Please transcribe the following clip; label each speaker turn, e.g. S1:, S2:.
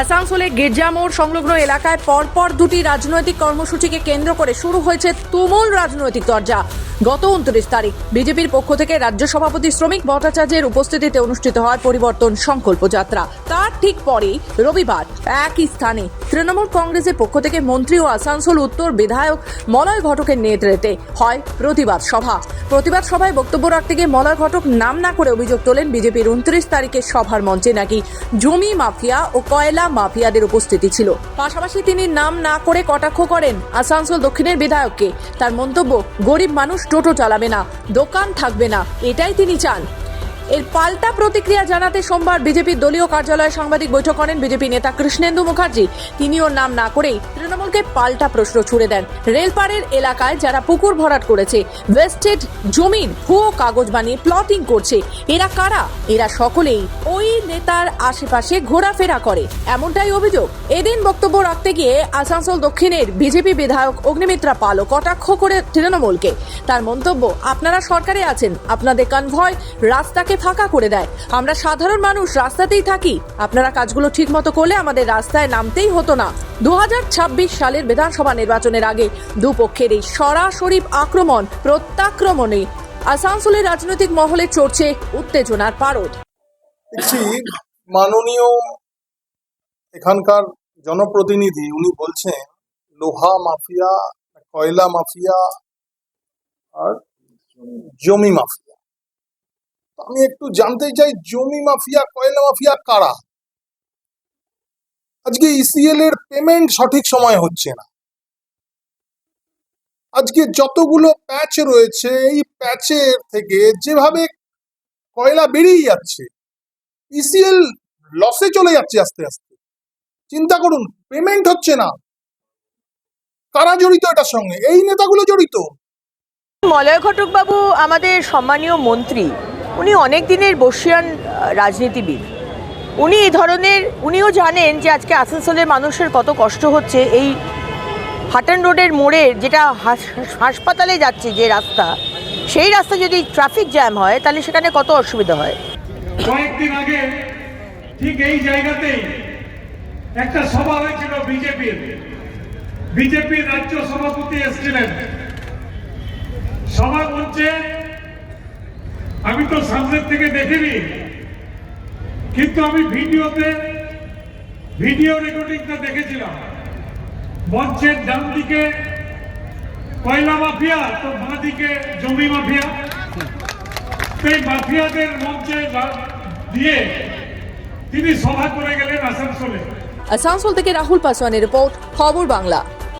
S1: আসানসোলে গির্জামোড় সংলগ্ন এলাকায় পরপর দুটি রাজনৈতিক কর্মসূচিকে কেন্দ্র করে শুরু হয়েছে তুমুল রাজনৈতিক চর্চা। গত উনত্রিশ তারিখ বিজেপির পক্ষ থেকে রাজ্য সভাপতি শ্রমিক ভট্টাচার্যের উপস্থিতিতে অনুষ্ঠিত হয় পরিবর্তন সংকল্প যাত্রা। তার ঠিক পরেই রবিবার একই স্থানে তৃণমূল কংগ্রেসের পক্ষ থেকে মন্ত্রী ও আসানসোল উত্তর বিধায়ক মলয় ঘটকের নেতৃত্বে হয় প্রতিবাদ সভা। প্রতিবাদ সভায় বক্তব্য রাখতে গিয়ে মলয় ঘটক নাম না করে অভিযোগ তোলেন বিজেপির উনত্রিশ তারিখের সভার মঞ্চে নাকি জমি মাফিয়া ও কয়লা মাফিয়াদের উপস্থিতি ছিল। পাশাপাশি তিনি নাম না করে কটাক্ষ করেন আসানসোল দক্ষিণের বিধায়ককে। তার মন্তব্য, গরিব মানুষ টোটো চালাবে না, দোকান থাকবে না। এটাই তিনি চান। এর পাল্টা প্রতিক্রিয়া জানাতে সোমবার বিজেপির দলীয় কার্যালয়ে সাংবাদিক বৈঠক করেন বিজেপি নেতা কৃষ্ণেন্দু মুখার্জি। তিনিও নাম না করেই তৃণমূলকে পাল্টা প্রশ্ন ছুড়ে দেন। রেলপাড়ের এলাকায় যারা পুকুর ভরাট করেছে ওয়েস্টেড জমির ভুয়ো কাগজ বানিয়ে প্লটিং করছে, এরা কারা? এরা সকলেই ওই নেতার আশেপাশে ঘোরাফেরা করে। এমনটাই অভিযোগ এদিন বক্তব্য রাখতে গিয়ে আসানসোল দক্ষিণের বিজেপি বিধায়ক অগ্নিমিত্রা পালও কটাক্ষ করে তৃণমূলকে। তার মন্তব্য, আপনারা সরকারে আছেন, আপনাদের কনভয় রাস্তাকে ফাঁকা করে দেয়। আমরা সাধারণ মানুষ, রাস্তাতেই থাকি। আপনারা কাজগুলো ঠিক মতো করলে আমাদের রাস্তায় নামতেই হতো না। দুহাজার ছাব্বিশ সালের বিধানসভা নির্বাচনের আগে দুপক্ষের এই সরাসরি আক্রমণ, প্রত্যাক্রমণে আসানসোলের রাজনৈতিক মহলে চড়ছে উত্তেজনার পারদ।
S2: মাননীয় এখানকার জনপ্রতিনিধি, উনি বলছেন, লোহা মাফিয়া, কয়লা মাফিয়া আর জমি মাফিয়া। আমি একটু জানতে চাই, জমি মাফিয়া, কয়লা মাফিয়া কারা? আজকে ইসিএল এর পেমেন্ট সঠিক সময় হচ্ছে না। আজকে যতগুলো প্যাচ রয়েছে, এই প্যাচের থেকে যেভাবে কয়লা বেরিয়ে যাচ্ছে ইসিএল লসে চলে যাচ্ছে আস্তে আস্তে। চিন্তা করুন পেমেন্ট হচ্ছে না। কারা জড়িত এটার সঙ্গে? এই নেতাগুলো জড়িত।
S3: মলয় ঘটক বাবু আমাদের সম্মানীয় মন্ত্রী উনি অনেক দিনের বর্ষিয়ান রাজনীতিবিদ। উনি এই ধরনের, উনিও জানেন যে আজকে আসানসোলের মানুষের কত কষ্ট হচ্ছে। এই হাটন রোডের মোড়ে যেটা হাসপাতালে যাচ্ছে যে রাস্তা, সেই রাস্তা যদি ট্রাফিক জ্যাম হয়, তাহলে সেখানে কত অসুবিধা হয়?
S4: কয়েকদিন আগে ঠিক এই জায়গাতেই একটা সভা হয়েছিল বিজেপির। বিজেপির রাজ্য সভাপতি এসেছিলেন। সভা মঞ্চে আমি তো সামনের থেকে দেখিনি। কিন্তু আমি ভিডিওতে, ভিডিও রেকর্ডিংটা দেখেছিলাম। মঞ্চের ডান দিকে কয়লা মাফিয়া, তো বাঁ দিকে জমি মাফিয়া। সেই মাফিয়াদের মঞ্চে দিয়ে তিনি সভা করে গেলেন আসানসোলে।
S1: আসানসোল থেকে রাহুল পাসওয়ানের রিপোর্ট, খবর বাংলা।